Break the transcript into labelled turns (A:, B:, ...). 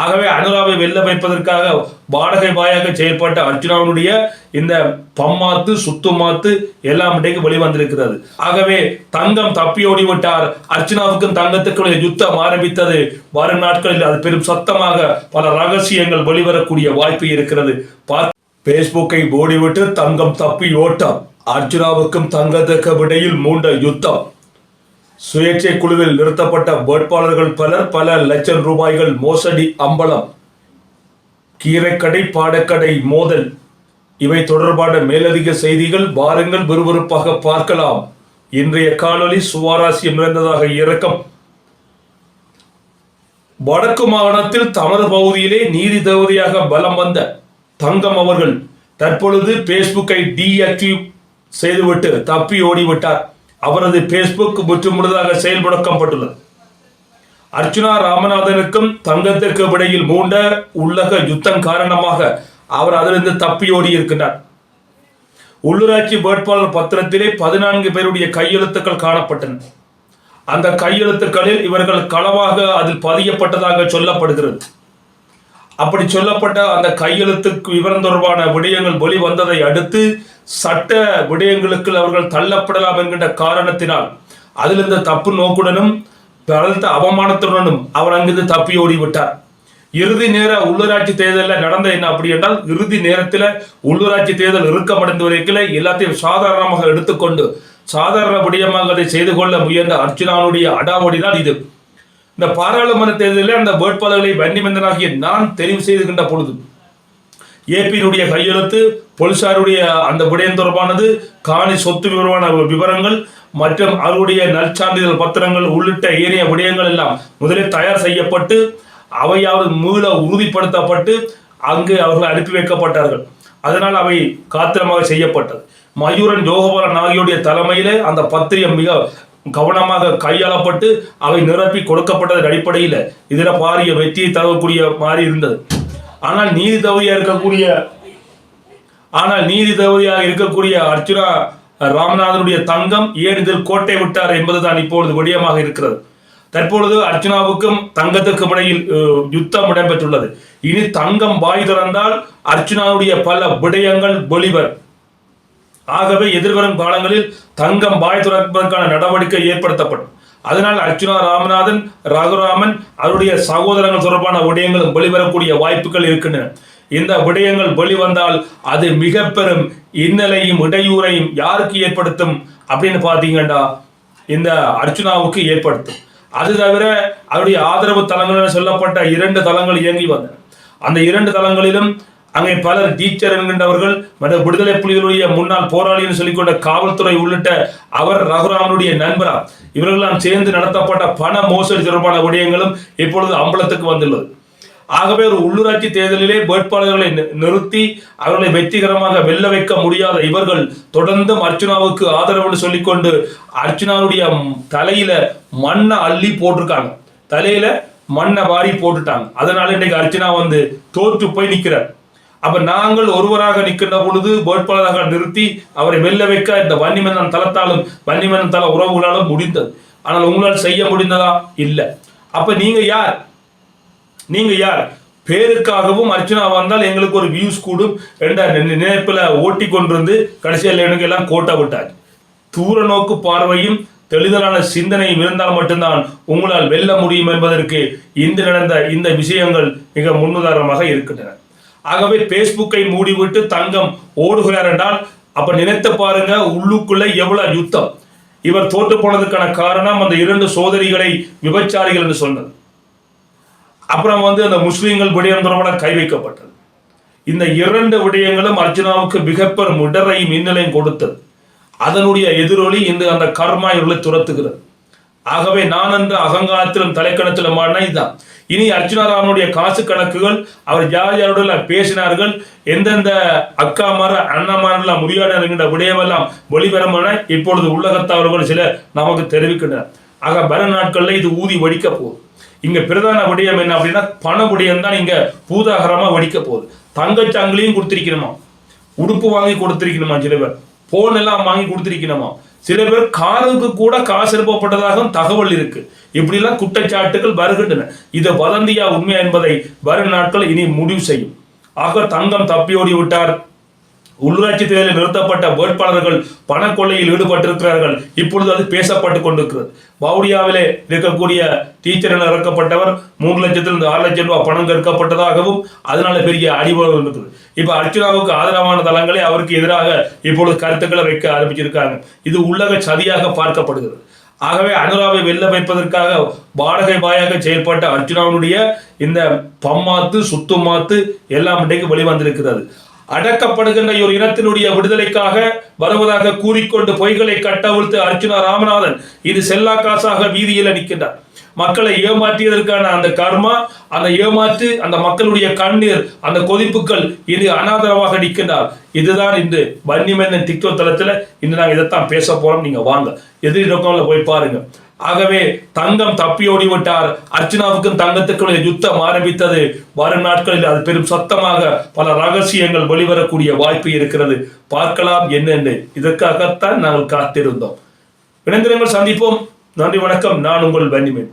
A: ஆகவே அனுராவை வெல்ல வைப்பதற்காக வாடகை வாயாக செயல்பட்ட அர்ஜுனாவுடைய இந்த பம்மாத்து சுத்துமாத்து எல்லாம் இன்றைக்கு வெளிவந்திருக்கிறது. ஆகவே தங்கம் தப்பியோடி விட்டார். அர்ச்சனாவுக்கும் தங்கத்துக்குள்ள யுத்தம் ஆரம்பித்தது. வரும் நாட்களில் அது பெரும் சத்தமாக பல ரகசியங்கள் வெளிவரக்கூடிய வாய்ப்பு இருக்கிறது. பேஸ்புக்கை ஓடிவிட்டு தங்கம் தப்பி ஓட்டம் அர்ஜுனாவுக்கும் தங்கத்துக்கும் இடையில் மூண்ட யுத்தம். சுயேட்சை குழுவில் நிறுத்தப்பட்ட வேட்பாளர்கள் பலர் பல லட்சம் ரூபாய்கள் மோசடி அம்பலம் கீரைக்கடை பாடக்கடை மோதல். இவை தொடர்பான மேலதிக செய்திகள் வாருங்கள் விறுவிறுப்பாக பார்க்கலாம். இன்றைய காணொளி சுவாரஸ்யம் நிறைந்ததாக இறக்கம். வடக்கு மாகாணத்தில் தமது பகுதியிலே நீதி தேவதையாக பலம் வந்த தங்கம் அவர்கள் தற்பொழுது பேஸ்புக்கை டீஆக்டிவ் செய்துவிட்டு தப்பி ஓடிவிட்டார். அவரது பேஸ்புக் முற்றுமுழுதாக செயல்முடக்கப்பட்டுள்ளது அர்ச்சுனா ராமநாதனுக்கும் தங்கத்திற்கு இடையில் மூண்ட உள்ளக யுத்தம் காரணமாக அவர் அதிலிருந்து தப்பியோடி இருக்கின்றார். உள்ளூராட்சி வேட்பாளர் பத்திரத்திலே பதினான்கு பேருடைய கையெழுத்துக்கள் காணப்பட்டன. அந்த கையெழுத்துக்களில் இவர்கள் களவாக அதில் பதியப்பட்டதாக சொல்லப்படுகிறது. அப்படி சொல்லப்பட்ட அந்த கையெழுத்துக்கு விவரம் தொடர்பான விடயங்கள் வெளிவந்ததை அடுத்து சட்ட விடயங்களுக்கு அவர்கள் தள்ளப்படலாம் என்கின்ற காரணத்தினால் அதிலிருந்த தப்பு நோக்குடனும் பலத்த அவமானத்துடனும் அவர் அங்கிருந்து தப்பி ஓடிவிட்டார். இறுதி நேர உள்ளூராட்சி தேர்தலில் நடந்த என்ன? அப்படி என்றால் இறுதி நேரத்தில் உள்ளூராட்சி தேர்தல் இறுக்கமடைந்து வரைக்கும் எல்லாத்தையும் சாதாரணமாக எடுத்துக்கொண்டு சாதாரண விடயமாக அதை செய்து கொள்ள முயன்ற அர்ச்சுனாவுடைய அடாவடி தான் இது. இந்த பாராளுமன்ற தேர்தலில் அந்த வேட்பாளர்களை வன்னிமந்தனாகிய நான் தெரிவு செய்துகின்ற பொழுது ஏபியினுடைய கையெழுத்து போலீசாருடைய அந்த விடயம் தொடர்பானது காணி சொத்து விவரமான விவரங்கள் மற்றும் அவருடைய நற்சான்றிதழ் பத்திரங்கள் உள்ளிட்ட ஏனைய விடயங்கள் எல்லாம் முதலில் தயார் செய்யப்பட்டு அவையாவது மீள உறுதிப்படுத்தப்பட்டு அங்கு அவர்கள் அனுப்பி வைக்கப்பட்டார்கள். அதனால் அவை காத்திரமாக செய்யப்பட்டது. மயூரன் யோகபாலன் ஆகியோருடைய தலைமையிலே அந்த பத்திரிகை மிக கவனமாக கையாளப்பட்டு அவை நிரப்பி கொடுக்கப்பட்டதன் அடிப்படையில் இதில் பாரிய வெற்றியை தரக்கூடிய மாதிரி இருந்தது. ஆனால் நீதி தவறியா இருக்கக்கூடிய ஆனால் நீதி தவறியாக இருக்கக்கூடிய அர்ச்சுனா ராமநாதனுடைய தங்கம் ஏன் இதில் கோட்டை விட்டார் என்பதுதான் இப்பொழுது விடயமாக இருக்கிறது. தற்பொழுது அர்ச்சுனாவுக்கும் தங்கத்துக்கும் இடையில் யுத்தம் இடம்பெற்றுள்ளது. இனி தங்கம் வாய் திறந்தால் அர்ச்சுனாவுடைய பல விடயங்கள் வெளிவரும். ஆகவே எதிர்வரும் காலங்களில் தங்கம் வாய் துறப்பதற்கான நடவடிக்கை ஏற்படுத்தப்படும். அதனால் அர்ச்சுனா ராமநாதன் ரகுராமன் அவருடைய சகோதரங்கள் தொடர்பான விடயங்களும் வெளிவரக்கூடிய வாய்ப்புகள் இருக்கின்றன. இந்த விடயங்கள் வெளிவந்தால் அது மிக பெரும் இன்னலையும் இடையூறையும் யாருக்கு ஏற்படுத்தும் அப்படின்னு பார்த்தீங்கன்னா இந்த அர்ச்சுனாவுக்கு ஏற்படுத்தும். அது தவிர அவருடைய ஆதரவு தளங்கள் சொல்லப்பட்ட இரண்டு தளங்கள் இயங்கி வந்தன. அந்த இரண்டு தளங்களிலும் அங்கே பலர் டீச்சர் என்கின்றவர்கள் மற்றும் விடுதலை புலிகளுடைய முன்னாள் போராளின்னு சொல்லிக்கொண்ட காவல்துறை உள்ளிட்ட அவர் ரகுராமனுடைய நண்பரா இவர்களெல்லாம் சேர்ந்து நடத்தப்பட்ட பண மோசடி தொடர்பான விடயங்களும் இப்பொழுது அம்பலத்துக்கு வந்துள்ளது. ஆகவே ஒரு உள்ளூராட்சி தேர்தலிலே வேட்பாளர்களை நிறுத்தி அவர்களை வெற்றிகரமாக வெல்ல வைக்க முடியாத இவர்கள் தொடர்ந்து அர்ச்சுனாவுக்கு ஆதரவுன்னு சொல்லிக்கொண்டு அர்ச்சுனாவுடைய தலையில மண்ணை அள்ளி போட்டிருக்காங்க. தலையில மண்ணை வாரி போட்டுட்டாங்க. அதனால இன்னைக்கு அர்ச்சனா வந்து தோற்று போய் நிற்கிறார் அப்ப நாங்கள் ஒருவராக நிற்கின்ற பொழுது வேட்பாளராக நிறுத்தி அவரை வெல்ல வைக்க இந்த வன்னிமன்னன் தளத்தாலும் வன்னிமன்னன் தள உறவுகளாலும் முடிந்தது. ஆனால் உங்களால் செய்ய முடிந்ததா? இல்லை. அப்ப நீங்க யார்? நீங்க யார்? பேருக்காகவும் அர்ச்சனா வந்தால் எங்களுக்கு ஒரு வியூஸ் கூடும் என்ற நி- ஓட்டி கொண்டிருந்து கடைசியில் எனக்கு எல்லாம் கோட்டை விட்டார். தூர நோக்கு பார்வையும் தெளிதலான சிந்தனையும் இருந்தால் மட்டும்தான் உங்களால் வெல்ல முடியும் என்பதற்கு இன்று நடந்த இந்த விஷயங்கள் மிக முன்னுதாரணமாக இருக்கின்றன. ஆகவே பேஸ்புக்கை மூடிவிட்டு தங்கம் ஓடுகிறார் என்றால் அப்ப நினைத்து பாருங்க உள்ளுக்குள்ள எவ்வளவு யுத்தம். இவர் தோற்று போனதுக்கான காரணம் அந்த இரண்டு சோதரிகளை விபச்சாரிகள் என்று சொன்னது. அப்புறம் வந்து அந்த முஸ்லீம்கள் விடயம் தொடர்பான கை வைக்கப்பட்டது. இந்த இரண்டு விடயங்களும் அர்ஜுனாவுக்கு மிகப்பெரும் இடரையும் மின்னலையும் கொடுத்தது. அதனுடைய எதிரொலி இன்று அந்த கர்மா இவர்களை துரத்துகிறது. ஆகவே நான் என்ற அகங்காரத்திலும் தலைக்கணத்திலும் இதுதான். இனி அர்ஜுனாராமனுடைய காசு கணக்குகள் அவர் யார் யாரோட பேசினார்கள். எந்தெந்த அக்காமார அண்ணாமாரெல்லாம் முடியாத என்கின்ற விடயமெல்லாம் வெளிவரமான இப்பொழுது உள்ளகத்தவர்கள் சில நமக்கு தெரிவிக்கின்றனர் ஆக வர நாட்களில் இது ஊதி வடிக்க போகுது. இங்க பிரதான விடயம் என்ன அப்படின்னா பண விடயம் தான் இங்க பூதாகரமா வடிக்க போகுது. தங்கச்சங்கிலையும் கொடுத்திருக்கணுமா? உடுப்பு வாங்கி கொடுத்திருக்கணுமா சில பேர்? போன் எல்லாம் வாங்கி கொடுத்திருக்கணுமா? சில பேர் காருக்கு கூட காசு எழுப்பப்பட்டதாகவும் தகவல் இருக்கு. இப்படிலாம் குற்றச்சாட்டுகள் வருகின்றன. இது வதந்தியா உண்மையா என்பதை வரும் நாட்கள் இனி முடிவு செய்யும். ஆக தங்கம் தப்பியோடி விட்டார் உள்ளூராட்சி தேர்தலில் நிறுத்தப்பட்ட வேட்பாளர்கள் பணக்கொள்ளையில் ஈடுபட்டிருக்கிறார்கள். இப்பொழுது அது பேசப்பட்டு கொண்டிருக்கிறது. வவுனியாவிலே இருக்கக்கூடிய டீச்சர் என இறக்கப்பட்டவர் மூன்று லட்சத்திலிருந்து ஆறு லட்சம் ரூபாய் பணம் கற்கப்பட்டதாகவும் அதனால பெரிய அடிபடம் இருக்குது இப்ப அர்ச்சுனாவுக்கு ஆதரவான தளங்களே அவருக்கு எதிராக இப்பொழுது கருத்துக்களை வைக்க ஆரம்பிச்சிருக்காங்க. இது உள்ளக சதியாக பார்க்கப்படுகிறது. ஆகவே அனுராவை வெல்ல வைப்பதற்காக வாடகை வாயாக செயல்பட்ட அர்ச்சுனாவினுடைய இந்த பம்மாத்து சுத்துமாத்து எல்லாம் இன்றைக்கு வெளிவந்திருக்கிறது. அடக்கப்படுகின்ற ஒரு இனத்தினுடைய விடுதலைக்காக வருவதாக கூறிக்கொண்டு பொய்களை கட்டவிழ்த்து அர்ச்சுனா ராமநாதன் இது செல்லா காசாக வீதியில் நிற்கின்றார் மக்களை ஏமாற்றியதற்கான அந்த கர்மா அந்த ஏமாற்று அந்த மக்களுடைய கண்ணீர் அந்த கொதிப்புகள் இது அனாதரவாக நிற்கின்றார் இதுதான் இந்த வன்னிமன்னன் டிக்டோ தளத்தில் இன்று நாங்கள் இதைத்தான் பேச போறோம். நீங்க வாங்க. எதிரி போய் பாருங்க. ஆகவே தங்கம் தப்பியோடி விட்டார். அர்ச்சனாவுக்கும் தங்கத்துக்கும் யுத்தம் ஆரம்பித்தது. வரும் நாட்களில் அது பெரும் சத்தமாக பல ரகசியங்கள் வெளிவரக்கூடிய வாய்ப்பு இருக்கிறது. பார்க்கலாம் என்னென்னு இதற்காகத்தான் நாங்கள் காத்திருந்தோம். இணைந்திரங்கள் சந்திப்போம். நன்றி வணக்கம். நான் உங்கள் வன்னிமேன்.